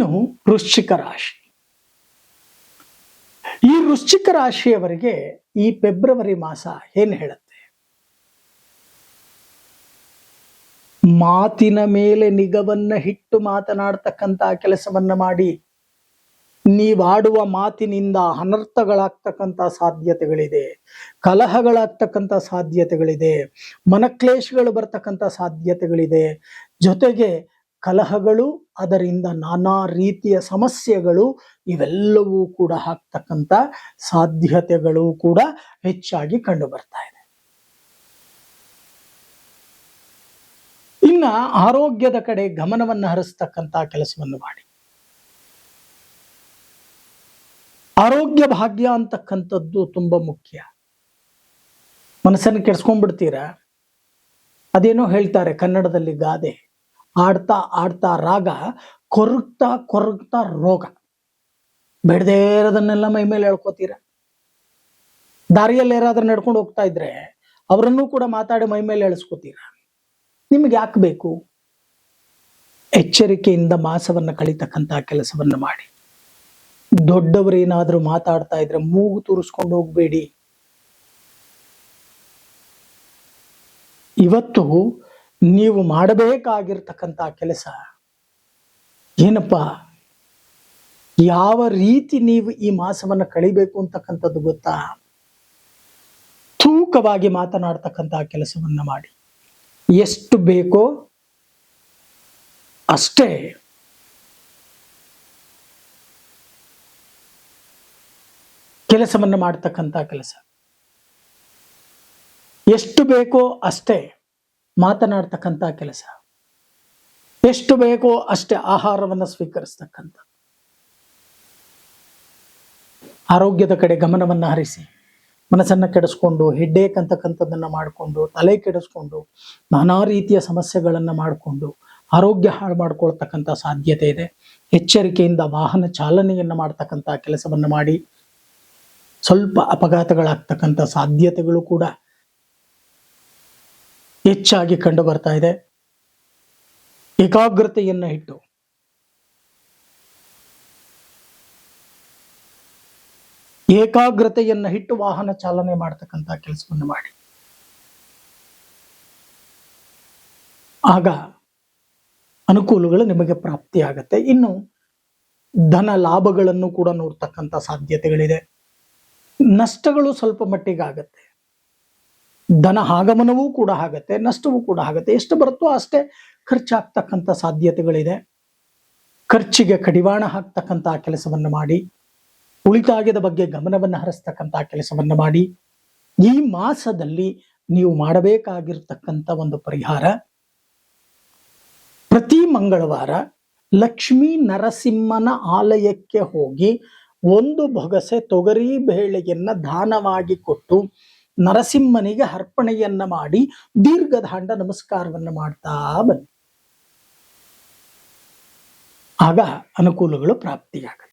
ಇನ್ನು ವೃಶ್ಚಿಕ ರಾಶಿ. ಈ ವೃಶ್ಚಿಕ ರಾಶಿಯವರಿಗೆ ಈ ಫೆಬ್ರವರಿ ಮಾಸ ಏನ್ ಹೇಳುತ್ತೆ? ಮಾತಿನ ಮೇಲೆ ನಿಗವನ್ನ ಹಿಟ್ಟು ಮಾತನಾಡ್ತಕ್ಕಂತ ಕೆಲಸವನ್ನ ಮಾಡಿ, ನೀವಾಡುವ ಮಾತಿನಿಂದ ಅನರ್ಥಗಳಾಗ್ತಕ್ಕಂತ ಸಾಧ್ಯತೆಗಳಿದೆ ಕಲಹಗಳಾಗ್ತಕ್ಕಂಥ ಸಾಧ್ಯತೆಗಳಿದೆ, ಮನಕ್ಲೇಶಗಳು ಬರ್ತಕ್ಕಂಥ ಸಾಧ್ಯತೆಗಳಿದೆ. ಜೊತೆಗೆ ಕಲಹಗಳು, ಅದರಿಂದ ನಾನಾ ರೀತಿಯ ಸಮಸ್ಯೆಗಳು ಇವೆಲ್ಲವೂ ಕೂಡ ಆಗ್ತಕ್ಕಂಥ ಸಾಧ್ಯತೆಗಳು ಕೂಡ ಹೆಚ್ಚಾಗಿ ಕಂಡು ಬರ್ತಾ ಇದೆ. ಇನ್ನ ಆರೋಗ್ಯದ ಕಡೆ ಗಮನವನ್ನು ಹರಿಸ್ತಕ್ಕಂಥ ಕೆಲಸವನ್ನು ಮಾಡಿ. ಆರೋಗ್ಯ ಭಾಗ್ಯ ಅಂತಕ್ಕಂಥದ್ದು ತುಂಬಾ ಮುಖ್ಯ. ಮನಸ್ಸನ್ನು ಕೆಡ್ಸ್ಕೊಂಡ್ಬಿಡ್ತೀರಾ? ಅದೇನೋ ಹೇಳ್ತಾರೆ ಕನ್ನಡದಲ್ಲಿ ಗಾದೆ. ಆಡ್ತಾ ಆಡ್ತಾ ರಾಗ ಕೊರಗ್ತಾ ಕೊರಗ್ತಾ ರೋಗ. ಬೆಳದೇ ಇರೋದನ್ನೆಲ್ಲ ಮೈ ಮೇಲೆ ಹೇಳ್ಕೋತೀರ? ದಾರಿಯಲ್ಲಿ ಯಾರಾದ್ರೂ ನಡ್ಕೊಂಡು ಹೋಗ್ತಾ ಇದ್ರೆ ಅವರನ್ನೂ ಕೂಡ ಮಾತಾಡಿ ಮೈ ಮೇಲೆ ಎಳಿಸ್ಕೋತೀರ? ನಿಮ್ಗೆ ಯಾಕೆ ಬೇಕು? ಎಚ್ಚರಿಕೆಯಿಂದ ಮಾಸವನ್ನ ಕಳಿತಕ್ಕಂತಹ ಕೆಲಸವನ್ನ ಮಾಡಿ. ದೊಡ್ಡವರೇನಾದ್ರೂ ಮಾತಾಡ್ತಾ ಇದ್ರೆ ಮೂಗು ತೂರಿಸ್ಕೊಂಡು ಹೋಗ್ಬೇಡಿ. ಇವತ್ತು ನೀವು ಮಾಡಬೇಕಾಗಿರ್ತಕ್ಕಂಥ ಕೆಲಸ ಏನಪ್ಪ? ಯಾವ ರೀತಿ ನೀವು ಈ ಮಾಸವನ್ನು ಕಳಿಬೇಕು ಅಂತಕ್ಕಂಥದ್ದು ಗೊತ್ತಾ? ತೂಕವಾಗಿ ಮಾತನಾಡ್ತಕ್ಕಂಥ ಕೆಲಸವನ್ನ ಮಾಡಿ. ಎಷ್ಟು ಬೇಕೋ ಅಷ್ಟೇ. ಕೆಲಸವನ್ನು ಮಾಡ್ತಕ್ಕಂಥ ಕೆಲಸ. ಎಷ್ಟು ಬೇಕೋ ಅಷ್ಟೇ. ಮಾತನಾಡ್ತಕ್ಕಂಥ ಕೆಲಸ. ಎಷ್ಟು ಬೇಕೋ ಅಷ್ಟೇ ಆಹಾರವನ್ನು ಸ್ವೀಕರಿಸ್ತಕ್ಕಂಥ. ಆರೋಗ್ಯದ ಕಡೆ ಗಮನವನ್ನು ಹರಿಸಿ, ಮನಸ್ಸನ್ನು ಕೆಡಿಸ್ಕೊಂಡು, ಹೆಡ್ಡೇಕ್ ಅಂತಕ್ಕಂಥದ್ದನ್ನು ಮಾಡಿಕೊಂಡು, ತಲೆ ಕೆಡಿಸ್ಕೊಂಡು, ನಾನಾ ರೀತಿಯ ಸಮಸ್ಯೆಗಳನ್ನ ಮಾಡಿಕೊಂಡು, ಆರೋಗ್ಯ ಹಾಳು ಮಾಡ್ಕೊಳ್ತಕ್ಕಂಥ ಸಾಧ್ಯತೆ ಇದೆ. ಎಚ್ಚರಿಕೆಯಿಂದ ವಾಹನ ಚಾಲನೆಯನ್ನು ಮಾಡ್ತಕ್ಕಂಥ ಕೆಲಸವನ್ನ ಮಾಡಿ, ಸ್ವಲ್ಪ ಅಪಘಾತಗಳಾಗ್ತಕ್ಕಂಥ ಸಾಧ್ಯತೆಗಳು ಕೂಡ ಹೆಚ್ಚಾಗಿ ಕಂಡು ಬರ್ತಾ ಇದೆ. ಏಕಾಗ್ರತೆಯನ್ನ ಇಟ್ಟು. ಏಕಾಗ್ರತೆಯನ್ನ ಇಟ್ಟು ವಾಹನ ಚಾಲನೆ ಮಾಡ್ತಕ್ಕಂಥ ಕೆಲಸವನ್ನು ಮಾಡಿ. ಆಗ ಅನುಕೂಲಗಳು ನಿಮಗೆ ಪ್ರಾಪ್ತಿಯಾಗತ್ತೆ. ಇನ್ನು ಧನ ಲಾಭಗಳನ್ನು ಕೂಡ ನೋಡ್ತಕ್ಕಂಥ ಸಾಧ್ಯತೆಗಳಿದೆ. ನಷ್ಟಗಳು ಸ್ವಲ್ಪ ಮಟ್ಟಿಗೆ ಆಗತ್ತೆ ಧನ ಆಗಮನವೂ ಕೂಡ ಆಗತ್ತೆ, ನಷ್ಟವೂ ಕೂಡ ಆಗತ್ತೆ. ಎಷ್ಟು ಬರುತ್ತೋ ಅಷ್ಟೇ ಖರ್ಚಾಗ್ತಕ್ಕಂಥ ಸಾಧ್ಯತೆಗಳಿದೆ. ಖರ್ಚಿಗೆ ಕಡಿವಾಣ ಹಾಕ್ತಕ್ಕಂಥ ಕೆಲಸವನ್ನು ಮಾಡಿ, ಉಳಿತಾಯದ ಬಗ್ಗೆ ಗಮನವನ್ನು ಹರಿಸ್ತಕ್ಕಂಥ ಕೆಲಸವನ್ನು ಮಾಡಿ, ಈ ಮಾಸದಲ್ಲಿ ನೀವು ಮಾಡಬೇಕಾಗಿರ್ತಕ್ಕಂಥ ಒಂದು ಪರಿಹಾರ ಪ್ರತಿ ಮಂಗಳವಾರ ಲಕ್ಷ್ಮೀ ನರಸಿಂಹನ ಆಲಯಕ್ಕೆ ಹೋಗಿ ಒಂದು ಬೊಗಸೆ ತೊಗರಿ ಬೇಳೆಯನ್ನ ದಾನವಾಗಿ ಕೊಟ್ಟು ನರಸಿಂಹನಿಗೆ ಅರ್ಪಣೆಯನ್ನ ಮಾಡಿ ದೀರ್ಘದಾಂಡ ನಮಸ್ಕಾರವನ್ನು ಮಾಡ್ತಾ ಬನ್ನಿ. ಆಗ ಅನುಕೂಲಗಳು ಪ್ರಾಪ್ತಿಯಾಗತ್ತೆ.